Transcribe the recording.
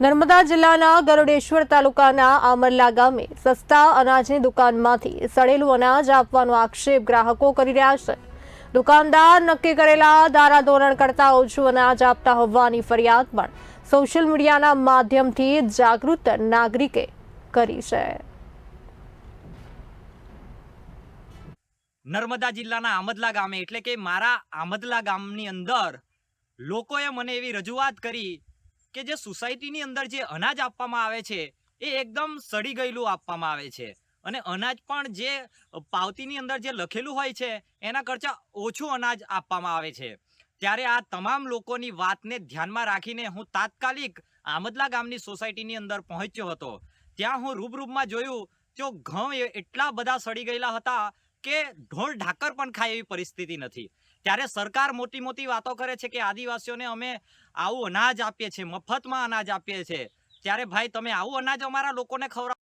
નર્મદા જિલ્લાના ગરુડેશ્વર તાલુકાના આમરલા ગામે સસ્તા અનાજની દુકાનમાંથી સડેલું અનાજ આપવાનો આક્ષેપ ગ્રાહકો કરી રહ્યા છે. દુકાનદાર નક્કી કરેલા ધારાધોરણ કરતા ઓછું અનાજ આપતા હોવાની ફરિયાદ પણ સોશિયલ મીડિયાના માધ્યમથી જાગૃત નાગરિકે કરી છે. નર્મદા જિલ્લાના આમદલા ગામે એટલે કે મારા આમદલા ગામની અંદર લોકોએ મને એવી રજૂઆત કરી કે જે સોસાયટીની અંદર જે અનાજ આપવામાં આવે છે, એ એકદમ સડી ગયેલું આપવામાં આવે છે. અને અનાજ પણ જે પાવતીની અંદર જે લખેલું હોય છે, એના કરતાં ઓછું અનાજ આપવામાં આવે છે. ત્યારે આ તમામ લોકોની વાતને ધ્યાનમાં રાખીને હું તાત્કાલિક આમદલા ગામની સોસાયટીની અંદર પહોંચ્યો હતો. ત્યાં હું રૂબરૂબમાં જોયું તો ઘઉં એટલા બધા સડી ગયેલા હતા કે ઢોળ ઢાકર પણ ખાય એવી પરિસ્થિતિ નથી. ત્યારે સરકાર મોટી મોટી વાતો કરે છે કે આદિવાસીઓને અમે આવું અનાજ આપીએ છીએ, મફતમાં અનાજ આપીએ છીએ. ત્યારે ભાઈ તમે આવું અનાજ અમારા લોકોને ખવડાવો.